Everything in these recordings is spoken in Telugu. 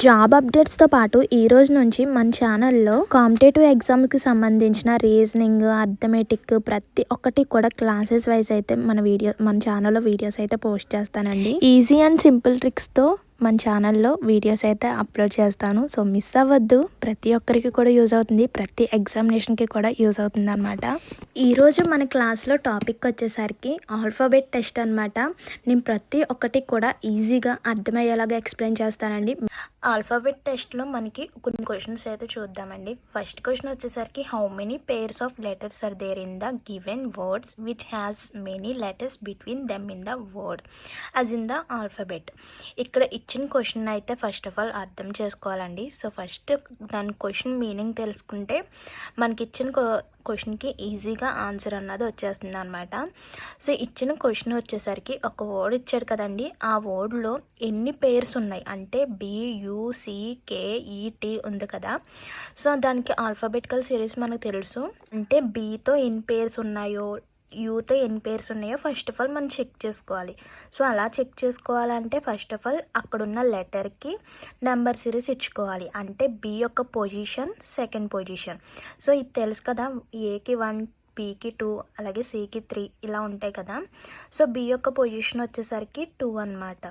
జాబ్ అప్డేట్స్తో పాటు ఈ రోజు నుంచి మన ఛానల్లో కాంపిటేటివ్ ఎగ్జామ్కి సంబంధించిన రీజనింగ్ అర్థమెటిక్ ప్రతి ఒక్కటి కూడా క్లాసెస్ వైజ్ అయితే మన వీడియో మన ఛానల్లో వీడియోస్ అయితే పోస్ట్ చేస్తానండి. ఈజీ అండ్ సింపుల్ ట్రిక్స్తో మన ఛానల్లో వీడియోస్ అయితే అప్లోడ్ చేస్తాను. సో మిస్ అవ్వద్దు. ప్రతి ఒక్కరికి కూడా యూజ్ అవుతుంది. ప్రతి ఎగ్జామినేషన్కి కూడా యూజ్ అవుతుంది అనమాట ఈరోజు మన క్లాస్లో టాపిక్ వచ్చేసరికి ఆల్ఫాబెట్ టెస్ట్ అనమాట నేను ప్రతి ఒక్కటి కూడా ఈజీగా అర్థమయ్యేలాగా ఎక్స్ప్లెయిన్ చేస్తానండి. ఆల్ఫాబెట్ టెస్ట్లో మనకి కొన్ని క్వశ్చన్స్ అయితే చూద్దామండి. ఫస్ట్ క్వశ్చన్ వచ్చేసరికి how many pairs of letters are there in the given words which has many letters between them in the word as in the alphabet ఇక్కడ ఇచ్చిన క్వశ్చన్ అయితే ఫస్ట్ ఆఫ్ ఆల్ అర్థం చేసుకోవాలండి. సో ఫస్ట్ దాని క్వశ్చన్ మీనింగ్ తెలుసుకుంటే మనకి ఇచ్చిన క్వశ్చన్కి ఈజీగా ఆన్సర్ అన్నది వచ్చేస్తుంది అనమాట సో ఇచ్చిన క్వశ్చన్ వచ్చేసరికి ఒక వర్డ్ ఇచ్చాడు కదండి. ఆ వర్డ్లో ఎన్ని పేర్స్ ఉన్నాయి? అంటే యూసీకేఈటీ e, ఉంది కదా. సో దానికి ఆల్ఫాబెటికల్ సిరీస్ మనకు తెలుసు. అంటే బీతో ఎన్ని పేర్స్ ఉన్నాయో యూతో ఎన్ని పేర్స్ ఉన్నాయో ఫస్ట్ ఆఫ్ ఆల్ మనం చెక్ చేసుకోవాలి. సో అలా చెక్ చేసుకోవాలంటే ఫస్ట్ ఆఫ్ ఆల్ అక్కడున్న లెటర్కి నెంబర్ సిరీస్ ఇచ్చుకోవాలి. అంటే బి యొక్క పొజిషన్ సెకండ్ పొజిషన్ సో ఇది తెలుసు కదా ఏకి వన్ బీకి టూ అలాగే సికి త్రీ ఇలా ఉంటాయి కదా. సో బి యొక్క పొజిషన్ వచ్చేసరికి టూ అనమాట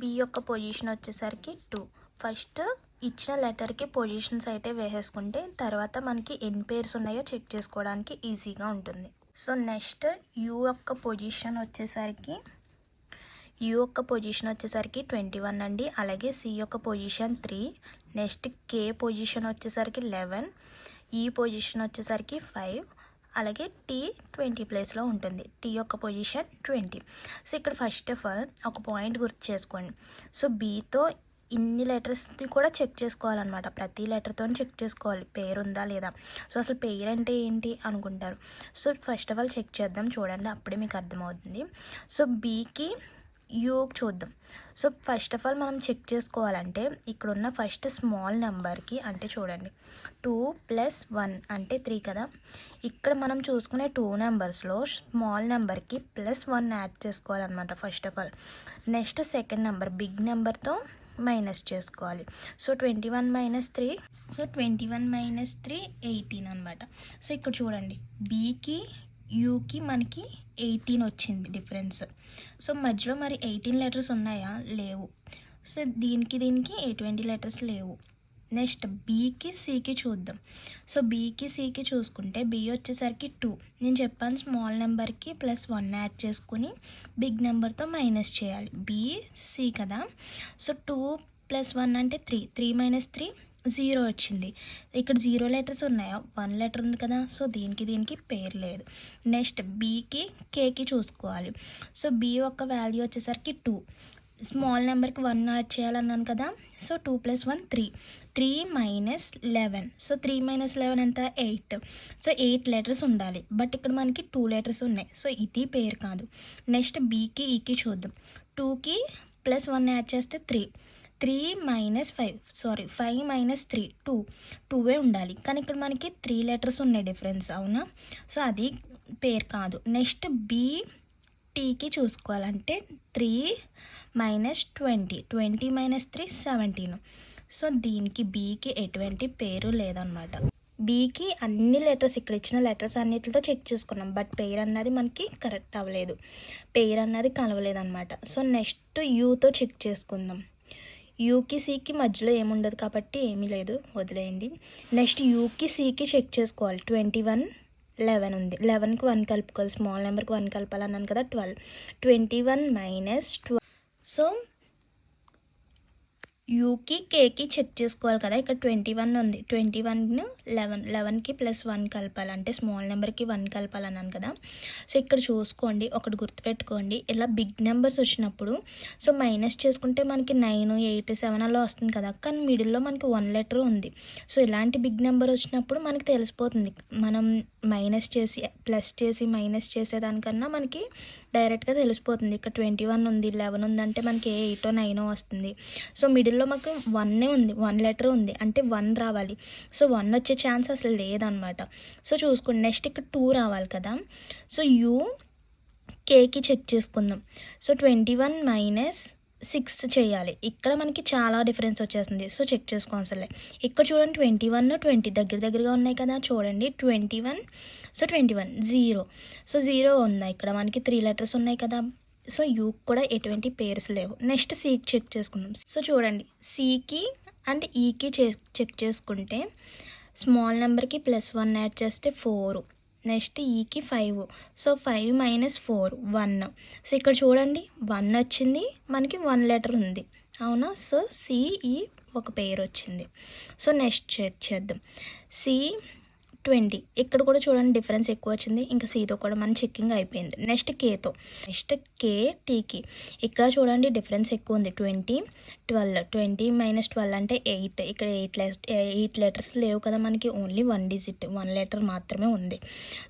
బి యొక్క పొజిషన్ వచ్చేసరికి టూ ఫస్ట్ ఇచ్చిన లెటర్కి పొజిషన్స్ అయితే వేసేసుకుంటే తర్వాత మనకి ఎన్ని పేర్స్ ఉన్నాయో చెక్ చేసుకోవడానికి ఈజీగా ఉంటుంది. సో నెక్స్ట్ యూ యొక్క పొజిషన్ వచ్చేసరికి యూ యొక్క పొజిషన్ వచ్చేసరికి ట్వంటీ వన్ అండి. అలాగే సి యొక్క position three next K position వచ్చేసరికి లెవెన్ ఈ పొజిషన్ వచ్చేసరికి ఫైవ్ అలాగే టీ ట్వంటీ ప్లేస్లో ఉంటుంది. టీ యొక్క పొజిషన్ ట్వంటీ. సో ఇక్కడ ఫస్ట్ ఆఫ్ ఆల్ ఒక పాయింట్ గుర్తు చేసుకోండి. సో బీతో ఇన్ని లెటర్స్ని కూడా చెక్ చేసుకోవాలన్నమాట. ప్రతి లెటర్తో చెక్ చేసుకోవాలి. పేరు ఉందా లేదా? సో అసలు పేరు అంటే ఏంటి అనుకుంటారు. So first of all check చేద్దాం. చూడండి అప్పుడే మీకు అర్థమవుతుంది. సో బీకి యూకి చూద్దాం సో ఫస్ట్ ఆఫ్ ఆల్ మనం చెక్ చేసుకోవాలంటే ఇక్కడున్న ఫస్ట్ స్మాల్ నెంబర్కి అంటే చూడండి టూ ప్లస్ వన్ అంటే త్రీ కదా. ఇక్కడ మనం చూసుకునే టూ నెంబర్స్లో స్మాల్ నెంబర్కి ప్లస్ వన్ యాడ్ చేసుకోవాలన్నమాట first of all next second number big నెంబర్తో మైనస్ చేసుకోవాలి. So twenty one minus three so twenty one minus three eighteen అనమాట సో ఇక్కడ చూడండి బీకి యూకి మనకి ఎయిటీన్ వచ్చింది డిఫరెన్స్. సో మధ్యలో మరి ఎయిటీన్ లెటర్స్ ఉన్నాయా? లేవు. సో దీనికి దీనికి ట్వంటీ లెటర్స్ లేవు. నెక్స్ట్ బీకి సికి చూద్దాం. సో బీకి సికి చూసుకుంటే బి వచ్చేసరికి టూ. నేను చెప్పాను స్మాల్ నెంబర్కి ప్లస్ వన్ యాడ్ చేసుకుని బిగ్ నెంబర్తో మైనస్ చేయాలి. బి సి కదా. సో టూ ప్లస్ వన్ అంటే three. Three minus three zero వచ్చింది. ఇక్కడ జీరో లెటర్స్ ఉన్నాయా? వన్ లెటర్ ఉంది కదా. సో దీనికి దీనికి పేరు లేదు. నెక్స్ట్ బీకి కేకి చూసుకోవాలి. సో బీ యొక్క వాల్యూ వచ్చేసరికి టూ స్మాల్ నెంబర్కి వన్ యాడ్ చేయాలన్నాను కదా. So two plus one three three minus eleven so three minus eleven ఎంత? ఎయిట్ సో ఎయిట్ లెటర్స్ ఉండాలి. బట్ ఇక్కడ మనకి టూ లెటర్స్ ఉన్నాయి. సో ఇది పేరు కాదు. నెక్స్ట్ బీకి ఈకి e చూద్దాం. టూకి ప్లస్ వన్ యాడ్ చేస్తే three three minus five sorry five minus three two టూవే ఉండాలి. కానీ ఇక్కడ మనకి త్రీ లెటర్స్ ఉన్నాయి డిఫరెన్స్ అవునా? సో అది పేరు కాదు. నెక్స్ట్ బీ టీకి చూసుకోవాలంటే three minus twenty twenty minus three seventeen so దీనికి బీకి ఎటువంటి పేరు లేదనమాట బీకి అన్ని లెటర్స్ ఇక్కడ ఇచ్చిన లెటర్స్ అన్నిటితో చెక్ చేసుకున్నాం. బట్ పేరు అన్నది మనకి కరెక్ట్ అవ్వలేదు. పేరు అన్నది కలవలేదన్నమాట. సో నెక్స్ట్ యూతో చెక్ చేసుకుందాం. యూకి సికి మధ్యలో ఏముండదు కాబట్టి ఏమీ లేదు వదిలేయండి. నెక్స్ట్ యూకి సికి చెక్ చేసుకోవాలి. ట్వంటీ వన్ లెవెన్ ఉంది. లెవెన్కి వన్ కలుపుకోవాలి. స్మాల్ నెంబర్కి వన్ కలపాలి అన్నాను కదా twelve. Twenty one minus twelve. So యూకి కేకి చెక్ చేసుకోవాలి కదా. ఇక్కడ ట్వంటీ వన్ ఉంది ట్వంటీ వన్ లెవెన్ లెవెన్కి ప్లస్ వన్ కలపాలి. అంటే స్మాల్ నెంబర్కి వన్ కలపాలన్నాను కదా. సో ఇక్కడ చూసుకోండి. ఒకటి గుర్తుపెట్టుకోండి. ఇలా బిగ్ నెంబర్స్ వచ్చినప్పుడు సో మైనస్ చేసుకుంటే మనకి నైన్ ఎయిట్ సెవెన్ అలా వస్తుంది కదా. కానీ మిడిల్లో మనకి వన్ లెటర్ ఉంది. సో ఇలాంటి బిగ్ నెంబర్ వచ్చినప్పుడు మనకి తెలిసిపోతుంది. మనం మైనస్ చేసి ప్లస్ చేసి మైనస్ చేసేదానికన్నా మనకి డైరెక్ట్గా తెలిసిపోతుంది. ఇక్కడ ట్వంటీ వన్ ఉంది లెవెన్ ఉంది అంటే మనకి ఎయిటో నైనో వస్తుంది. సో మిడిల్లో మాకు వన్నే ఉంది వన్ లెటర్ ఉంది. అంటే వన్ రావాలి. సో వన్ వచ్చే ఛాన్స్ అసలు లేదనమాట. సో చూసుకోండి నెక్స్ట్ ఇక్కడ టూ రావాలి కదా. సో యూ కేకి చెక్ చేసుకుందాం. So twenty one minus six చేయాలి. ఇక్కడ మనకి చాలా డిఫరెన్స్ వచ్చేస్తుంది. సో చెక్ చేసుకోవాలి అసలే. ఇక్కడ చూడండి ట్వంటీ వన్ ట్వంటీ దగ్గర దగ్గరగా ఉన్నాయి కదా చూడండి. Twenty one so twenty one zero so zero ఉన్నాయి. ఇక్కడ మనకి త్రీ లెటర్స్ ఉన్నాయి కదా. సో యూ కూడా ఎటువంటి పేర్స్ లేవు. నెక్స్ట్ సీకి చెక్ చేసుకుందాం. సో చూడండి. సీకి అండ్ ఈకి చెక్ చేసుకుంటే స్మాల్ నెంబర్కి ప్లస్ వన్ యాడ్ చేస్తే ఫోర్ నెక్స్ట్ ఈకి five so five minus four one so ఇక్కడ చూడండి వన్ వచ్చింది మనకి వన్ లెటర్ ఉంది. అవునా? సో సిఈ ఒక పేరు వచ్చింది. సో నెక్స్ట్ చేద్దాం. C twenty. ఇక్కడ కూడా చూడండి డిఫరెన్స్ ఎక్కువ వచ్చింది ఇంకా సీతో కూడా మన చెక్కింగ్ అయిపోయింది. నెక్స్ట్ కేతో నెక్స్ట్ కే. టీకి ఇక్కడ చూడండి డిఫరెన్స్ ఎక్కువ ఉంది twenty twelve. Twenty minus twelve అంటే ఎయిట్. ఇక్కడ ఎయిట్ ఎయిట్ లెటర్స్ లేవు కదా మనకి. Only one digit one letter మాత్రమే ఉంది.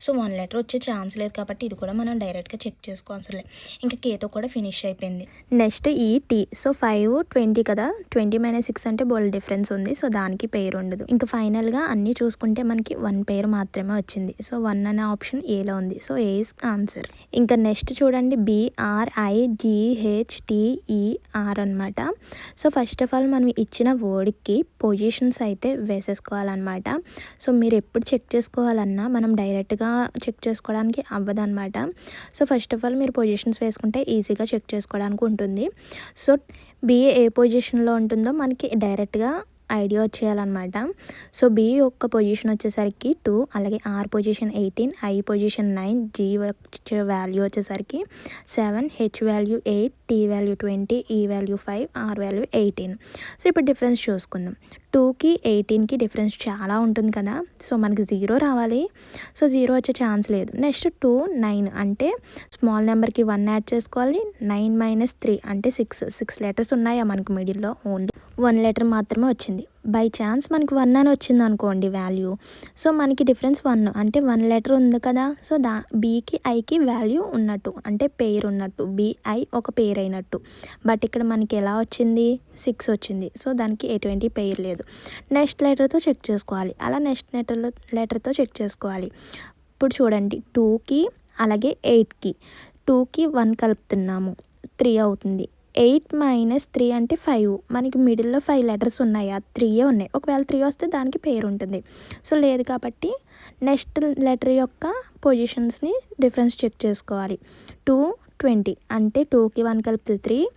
సో వన్ లెటర్ వచ్చే ఛాన్స్ లేదు కాబట్టి ఇది కూడా మనం డైరెక్ట్గా చెక్ చేసుకోవాల్సలే ఇంకా కేతో కూడా ఫినిష్ అయిపోయింది. Next E T so five twenty కదా? ట్వంటీ మైనస్ సిక్స్ అంటే బోల్ డిఫరెన్స్ ఉంది. సో దానికి పేరు ఉండదు ఇంకా ఫైనల్గా అన్నీ చూసుకుంటే మనకి వన్ పేరు మాత్రమే వచ్చింది. సో వన్ అనే ఆప్షన్ ఏలో ఉంది. So A is answer? ఇంకా నెక్స్ట్ చూడండి. బిఆర్ఐ జిహెచ్టిఈఆర్ అనమాట సో ఫస్ట్ ఆఫ్ ఆల్ మనం ఇచ్చిన వర్డ్కి పొజిషన్స్ అయితే వేసేసుకోవాలన్నమాట. సో మీరు ఎప్పుడు చెక్ చేసుకోవాలన్నా మనం డైరెక్ట్గా చెక్ చేసుకోవడానికి అవ్వదన్నమాట. సో ఫస్ట్ ఆఫ్ ఆల్ మీరు పొజిషన్స్ వేసుకుంటే ఈజీగా చెక్ చేసుకోవడానికి ఉంటుంది. సో బిఏ ఏ పొజిషన్లో ఉంటుందో మనకి డైరెక్ట్గా ఐడియా వచ్చేయాలన్నమాట. సో బి యొక్క పొజిషన్ వచ్చేసరికి టూ అలాగే R position eighteen I position nine G value వచ్చేసరికి seven H value eight T value twenty E value five R value eighteen. So ఇప్పుడు డిఫరెన్స్ చూసుకుందాం. టూకి ఎయిటీన్కి డిఫరెన్స్ చాలా ఉంటుంది కదా. సో మనకి జీరో రావాలి. సో జీరో వచ్చే ఛాన్స్ లేదు. Next two nine. అంటే స్మాల్ నెంబర్కి వన్ యాడ్ చేసుకోవాలి. నైన్ మైనస్ త్రీ అంటే సిక్స్. సిక్స్ లెటర్స్ ఉన్నాయా మనకు మిడిల్లో? ఓన్లీ వన్ లెటర్ మాత్రమే వచ్చింది. బై ఛాన్స్ మనకి వన్ అని వచ్చింది అనుకోండి వాల్యూ సో మనకి డిఫరెన్స్ వన్ అంటే వన్ లెటర్ ఉంది కదా. సో దా బీకి ఐకి వాల్యూ ఉన్నట్టు అంటే పేరు ఉన్నట్టు బిఐ ఒక పేరు అయినట్టు. బట్ ఇక్కడ మనకి ఎలా వచ్చింది? సిక్స్ వచ్చింది. సో దానికి ఎటువంటి పేరు లేదు. నెక్స్ట్ లెటర్తో చెక్ చేసుకోవాలి. అలా నెక్స్ట్ లెటర్లో లెటర్తో చెక్ చేసుకోవాలి. ఇప్పుడు చూడండి. టూకి అలాగే ఎయిట్కి టూకి వన్ కలుపుతున్నాము. త్రీ అవుతుంది. ఎయిట్ మైనస్ త్రీ అంటే ఫైవ్. మనకి మిడిల్లో ఫైవ్ లెటర్స్ ఉన్నాయి. ఆ త్రీయే ఉన్నాయి. ఒకవేళ త్రీ వస్తే దానికి పేరు ఉంటుంది. సో లేదు కాబట్టి నెక్స్ట్ లెటర్ యొక్క పొజిషన్స్ని డిఫరెన్స్ చెక్ చేసుకోవాలి. టూ ట్వంటీ అంటే టూకి వన్ కలిపితే three.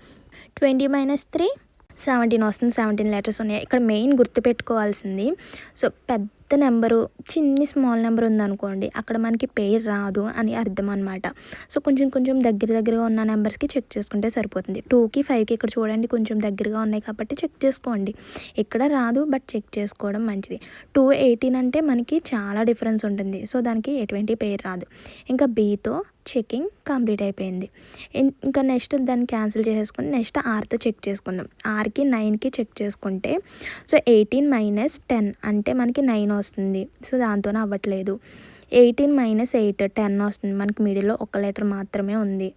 Twenty minus three seventeen వస్తుంది. సెవెంటీన్ లెటర్స్ ఉన్నాయి. ఇక్కడ మెయిన్ గుర్తుపెట్టుకోవాల్సింది. సో పెద్ద నెంబరు చిన్ని స్మాల్ నెంబర్ ఉందనుకోండి అక్కడ మనకి పేరు రాదు అని అర్థం అనమాట సో కొంచెం కొంచెం దగ్గర దగ్గరగా ఉన్న నెంబర్స్కి చెక్ చేసుకుంటే సరిపోతుంది. టూకి ఫైవ్కి ఇక్కడ చూడండి కొంచెం దగ్గరగా ఉన్నాయి కాబట్టి చెక్ చేసుకోండి. ఇక్కడ రాదు బట్ చెక్ చేసుకోవడం మంచిది. టూ ఎయిటీన్ అంటే మనకి చాలా డిఫరెన్స్ ఉంటుంది. సో దానికి ఎటువంటి పేరు రాదు. ఇంకా బీతో చెకింగ్ కంప్లీట్ అయిపోయింది. ఇంకా నెక్స్ట్ దాన్ని క్యాన్సిల్ చేసేసుకుని నెక్స్ట్ ఆర్తో చెక్ చేసుకుందాం. ఆర్కి నైన్కి చెక్ చేసుకుంటే సో ఎయిటీన్ మైనస్ టెన్ అంటే మనకి నైన్ వస్తుంది. సో దాంతోనే అవ్వట్లేదు. ఎయిటీన్ మైనస్ ఎయిట్ టెన్ వస్తుంది. మనకి మిడిల్లో ఒక లెటర్ మాత్రమే ఉంది.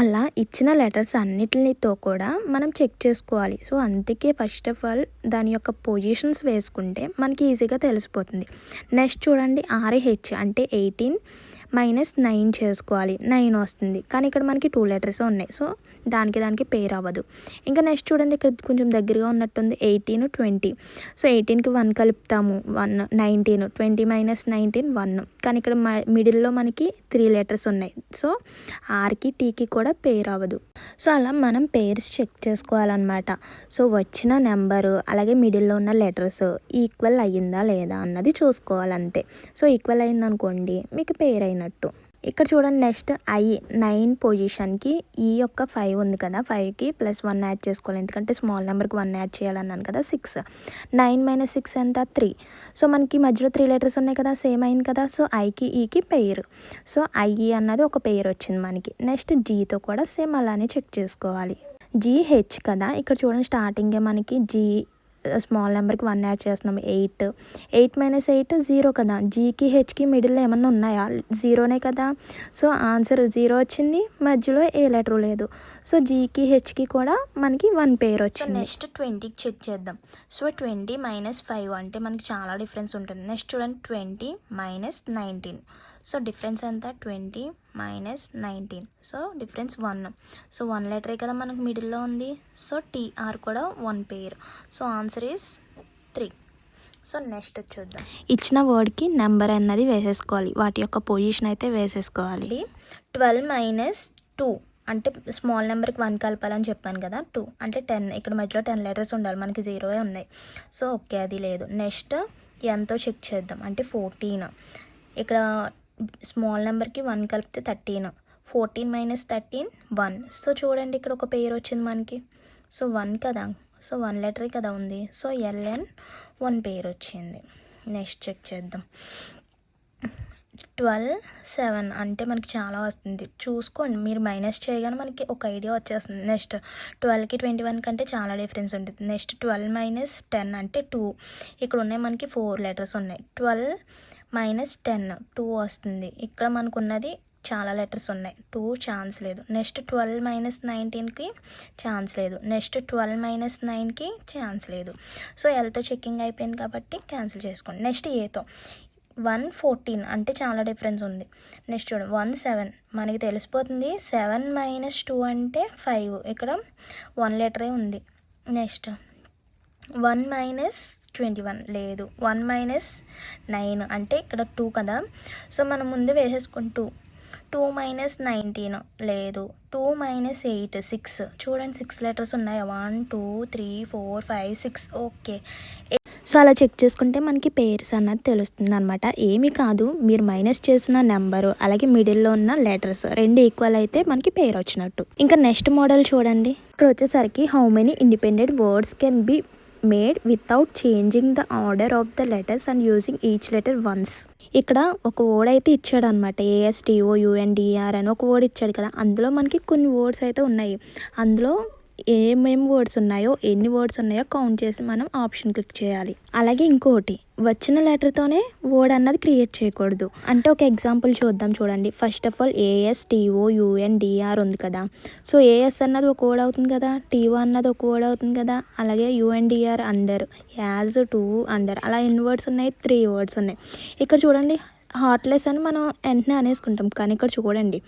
అలా ఇచ్చిన లెటర్స్ అన్నిటితో కూడా మనం చెక్ చేసుకోవాలి. సో అందుకే ఫస్ట్ ఆఫ్ ఆల్ దాని యొక్క పొజిషన్స్ వేసుకుంటే మనకి ఈజీగా తెలిసిపోతుంది. నెక్స్ట్ చూడండి ఆర్హెచ్ అంటే ఎయిటీన్ మైనస్ నైన్ చేసుకోవాలి. నైన్ వస్తుంది. కానీ ఇక్కడ మనకి టూ లెటర్స్ ఉన్నాయి. సో దానికి దానికి పేరు అవ్వదు. ఇంకా నెక్స్ట్ చూడండి ఇక్కడ కొంచెం దగ్గరగా ఉన్నట్టుంది. ఎయిటీన్ ట్వంటీ సో ఎయిటీన్కి వన్ కలుపుతాము. One nineteen twenty minus nineteen one కానీ ఇక్కడ మిడిల్లో మనకి త్రీ లెటర్స్ ఉన్నాయి. సో ఆర్కి టీకి కూడా పేరు అవ్వదు. సో అలా మనం పేర్స్ చెక్ చేసుకోవాలన్నమాట. సో వచ్చిన నెంబరు అలాగే మిడిల్లో ఉన్న లెటర్స్ ఈక్వల్ అయ్యిందా లేదా అన్నది చూసుకోవాలి అంతే సో ఈక్వల్ అయిందనుకోండి మీకు పేరు అయినట్టు ఇక్కడ చూడండి నెక్స్ట్ ఐ నైన్ పొజిషన్కి ఈ యొక్క ఫైవ్ ఉంది కదా. ఫైవ్కి ప్లస్ వన్ యాడ్ చేసుకోవాలి. ఎందుకంటే స్మాల్ నెంబర్కి వన్ యాడ్ చేయాలన్నాను కదా సిక్స్. నైన్ మైనస్ సిక్స్ ఎంత? త్రీ. సో మనకి మధ్యలో త్రీ లెటర్స్ ఉన్నాయి కదా. సేమ్ అయింది కదా. సో ఐకి ఈకి పేరు. సో ఐ అన్నది ఒక పేరు వచ్చింది మనకి. నెక్స్ట్ జీతో కూడా సేమ్ అలానే చెక్ చేసుకోవాలి. జీహెచ్ కదా. ఇక్కడ చూడండి స్టార్టింగే మనకి జీ స్మాల్ నెంబర్కి వన్ యాడ్ చేస్తున్నాం. Eight eight minus eight zero కదా. జీకి హెచ్కి మిడిల్లో ఏమన్నా ఉన్నాయా? జీరోనే కదా. సో ఆన్సర్ జీరో వచ్చింది. మధ్యలో ఏ లెటర్ లేదు. సో జీకి హెచ్కి కూడా మనకి వన్ పేర్ వచ్చింది. నెక్స్ట్ ట్వంటీకి చెక్ చేద్దాం. సో ట్వంటీ మైనస్ ఫైవ్ అంటే మనకి చాలా డిఫరెన్స్ ఉంటుంది. నెక్స్ట్ చూడండి. Twenty minus nineteen so difference ఎంత twenty minus nineteen so difference one so one లెటరే కదా మనకు మిడిల్లో ఉంది? సో టీఆర్ కూడా one pair so answer is three so next చూద్దాం. ఇచ్చిన వర్డ్కి నెంబర్ అన్నది వేసేసుకోవాలి. వాటి యొక్క పొజిషన్ అయితే వేసేసుకోవాలి. ట్వెల్వ్ మైనస్ టూ అంటే స్మాల్ నెంబర్కి వన్ కలపాలని చెప్పాను కదా టూ అంటే టెన్ ఇక్కడ మధ్యలో టెన్ లెటర్స్ ఉండాలి. మనకి జీరోవే ఉన్నాయి. సో ఓకే అది లేదు. నెక్స్ట్ ఎంతో చెక్ చేద్దాం. అంటే ఫోర్టీన్ ఇక్కడ స్మాల్ నెంబర్కి వన్ కలిపితే thirteen fourteen minus thirteen one so చూడండి ఇక్కడ ఒక పేరు వచ్చింది మనకి. సో వన్ కదా. సో వన్ లెటరే కదా ఉంది. So L N one pair వచ్చింది. నెక్స్ట్ చెక్ చేద్దాం. ట్వెల్వ్ సెవెన్ అంటే మనకి చాలా వస్తుంది. చూసుకోండి. మీరు మైనస్ చేయగానే మనకి ఒక ఐడియా వచ్చేస్తుంది. నెక్స్ట్ ట్వెల్వ్కి ట్వంటీ వన్ కంటే చాలా డిఫరెన్స్ ఉంటుంది. నెక్స్ట్ ట్వెల్వ్ మైనస్ టెన్ అంటే టూ ఇక్కడ ఉన్నాయి మనకి ఫోర్ లెటర్స్ ఉన్నాయి. ట్వెల్వ్ మైనస్ టెన్ టూ వస్తుంది. ఇక్కడ మనకున్నది చాలా లెటర్స్ ఉన్నాయి. టూ ఛాన్స్ లేదు. నెక్స్ట్ ట్వెల్వ్ మైనస్ నైన్టీన్కి ఛాన్స్ లేదు. నెక్స్ట్ ట్వెల్వ్ మైనస్ నైన్కి ఛాన్స్ లేదు. సో ఎల్తో చెక్కింగ్ అయిపోయింది కాబట్టి క్యాన్సిల్ చేసుకోండి. నెక్స్ట్ ఏతో వన్ ఫోర్టీన్ అంటే చాలా డిఫరెన్స్ ఉంది. నెక్స్ట్ చూడండి వన్ సెవెన్. మనకి తెలిసిపోతుంది సెవెన్ మైనస్ టూ అంటే ఫైవ్. ఇక్కడ వన్ లెటరే ఉంది. Next one minus twenty one లేదు. వన్ మైనస్ నైన్ అంటే ఇక్కడ టూ కదా. సో మనం ముందు వేసేసుకుంటూ. టూ మైనస్ నైన్టీన్ లేదు. టూ మైనస్ ఎయిట్ సిక్స్ చూడండి సిక్స్ లెటర్స్ ఉన్నాయి? One two three four five six okay so అలా చెక్ చేసుకుంటే మనకి పేర్స్ అన్నది తెలుస్తుంది అనమాట ఏమీ కాదు. మీరు మైనస్ చేసిన నెంబరు అలాగే మిడిల్లో ఉన్న లెటర్స్ రెండు ఈక్వల్ అయితే మనకి పేరు వచ్చినట్టు. ఇంకా నెక్స్ట్ మోడల్ చూడండి. ఇక్కడ వచ్చేసరికి how many independent words can be made without changing the order of the letters and using each letter once ఇక్కడ ఒక వర్డ్ అయితే ఇచ్చాడు అనమాట ఏఎస్టీఓ యుఎన్డిఆర్ అని ఒక వర్డ్ ఇచ్చాడు కదా. అందులో మనకి కొన్ని వర్డ్స్ అయితే ఉన్నాయి. అందులో ఏమేమి వర్డ్స్ ఉన్నాయో ఎన్ని వర్డ్స్ ఉన్నాయో కౌంట్ చేసి మనం ఆప్షన్ క్లిక్ చేయాలి. అలాగే ఇంకోటి వచ్చిన లెటర్తోనే వర్డ్ అన్నది క్రియేట్ చేయకూడదు. అంటే ఒక ఎగ్జాంపుల్ చూద్దాం చూడండి. First of all A S T O U N D R ఉంది కదా. సో ఏఎస్ అన్నది ఒక వర్డ్ అవుతుంది కదా. టీఓ అన్నది ఒక వర్డ్ అవుతుంది కదా. అలాగే U N D R under as to under అలా ఎన్ని వర్డ్స్ ఉన్నాయి? త్రీ వర్డ్స్ ఉన్నాయి. ఇక్కడ చూడండి. హార్ట్లెస్ అని మనం వెంటనే అనేసుకుంటాం. కానీ ఇక్కడ చూడండి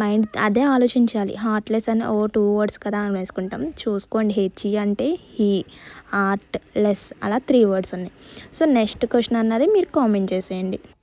మైండ్ అదే ఆలోచించాలి. హార్ట్లెస్ అని ఓ టూ వర్డ్స్ కదా అనేసుకుంటాం చూసుకోండి హెచ్ఈ అంటే హీ ఆర్ట్ లెస్ అలా త్రీ వర్డ్స్ ఉన్నాయి. సో నెక్స్ట్ క్వశ్చన్ అన్నది మీరు కామెంట్ చేసేయండి.